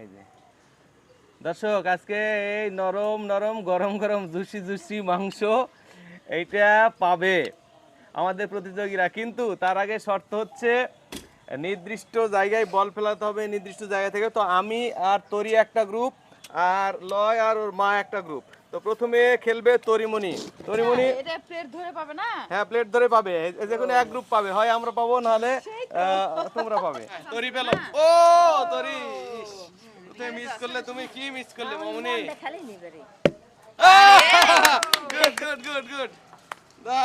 এই যে। দর্শক আজকে এই নরম নরম গরম গরম জুসি জুসি মাংস এইটা পাবে আমাদের প্রতিযোগীরা। কিন্তু তার আগে শর্ত হচ্ছে নির্দিষ্ট জায়গায় বল ফেলাতে হবে নির্দিষ্ট জায়গা থেকে। তো আমি আর তরি একটা গ্রুপ আর লয় আর ওর মা একটা গ্রুপ তো প্রথমে খেলবে তরিমণি। তরিমণি এটা প্লেট ধরে পাবে না? হ্যাঁ প্লেট ধরে পাবে। এই- এই যে কোনো এক গ্রুপ পাবে হয় আমরা পাবো নাহলে তোমরা পাবে। তরি পেল ও তরি তুমি মিস করলে তুমি কি মিস করলে মামুনি? খালি গুড গুড গুড গুড দা।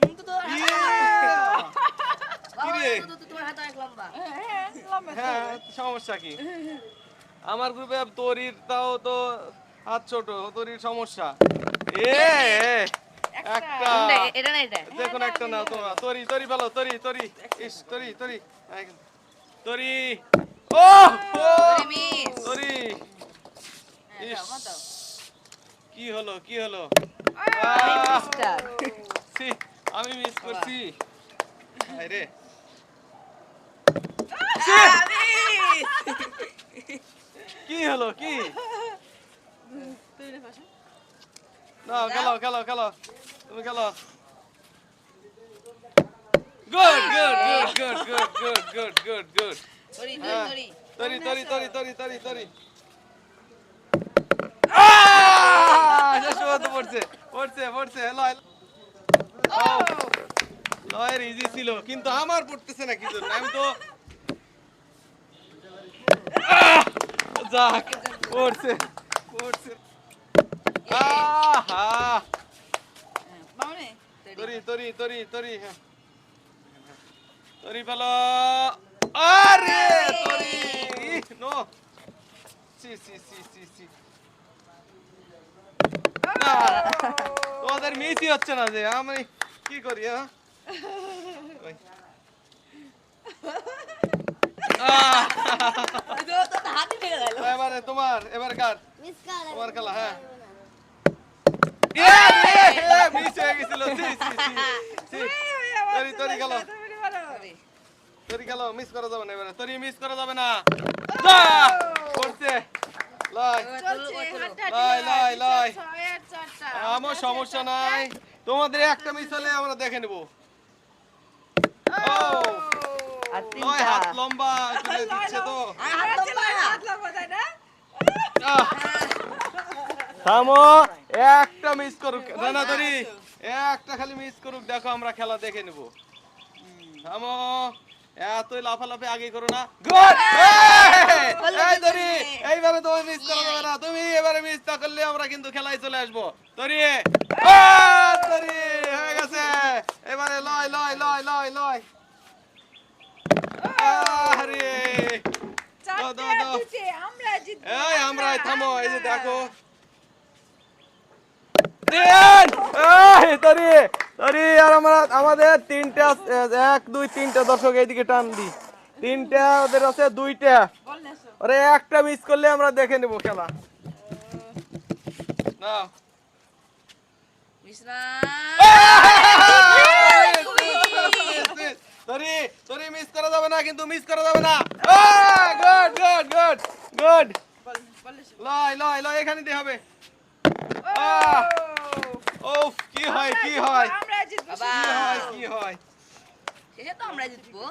কিন্তু তো লম্বা। হ্যাঁ। হ্যাঁ সমস্যা কি? আমার গ্রুপে তরির তাও তো হাত ছোট তরির সমস্যা। এ এ, একটা। এটা না এটা। দেখুন একটা নাও তোমরা। তরি তরি ভালো তরি তরি। ইস তরি তরি। তরি আমি মিস করছি। কি হলো কি? না গেল খেলো খেলো তুমি গেল good good good good good good good good তরি তরি তরি তরি তরি তরি পড়ছে পড়ছে পড়ছে লয় ও, লয়ের ইজি ছিল কিন্তু আমার পড়তেছে না কি জন্য আমি তো! যাক পড়ছে পড়ছে। আহা! তরি তরি তরি তরি হ্যাঁ। তরি পেল আরে তরি। No. See see see see see তোমাদের মিসই হচ্ছে না যে আমি কি করি হ্যাঁ? এবারে তোমার এবারে কার? তোমার খেলা হ্যাঁ। এ, এ, এ, মিস হয়ে গেছিল সি সি সি তরি তরি তরি গেল মিস করা যাবে না এবারে। তরি মিস করা যাবে না। করছে। আমার সমস্যা নাই। তোমাদের একটা মিস হলে আমরা দেখে নেব। হাত লম্বা দিচ্ছে তো। হাত লম্বা হাত লম্বা তাই না? আহ! থামো একটা মিস করুক। না না তরি। একটা খালি মিস করুক দেখো আমরা খেলা দেখে নেব। থামো। এতই লাফালাফি আগে করো না। গুড এই তরি এইবারে তুমি? মিস করা না। তুমি এবারে মিস না করলে আমরা কিন্তু খেলায় চলে আসব। তরি আহ, তরি হয়ে গেছে। এবারে লয় লয় লয় লয় লয়। আরে চারটে দাও, দাও। আমরা জিতবো এই আমরা থামো এই যে। দেখো। এই আমাদের তিনটা এক দুই তিনটা দর্শক এইদিকে টান দি তিনটা ওদের আছে দুইটা। আরে একটা মিস করলে আমরা দেখে নেব খেলা। না তরি তরি মিস করা যাবে না কিন্তু মিস করা যাবে না। গুড গুড গুড গুড বল বল এসো। লয় লয় লয় এখানে দিয়ে হবে! ওফ কি হয় কি হয়? আমরা জিতবো বাবা। কি হয় কি হয়? শেষে তো আমরা জিতবো।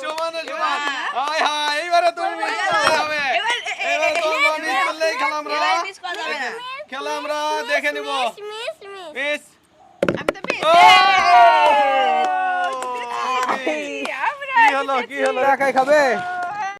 সমানে সমান। হাই হাই এইবারে তুমি মিস করতে হবে। এবার- করলেই খেলা আমরা। খেলা আমরা দেখে নিব। মিস আমি তো মিস। ও! জিতেছি, আমরা কি হলো কি হলো? একাই খাবে?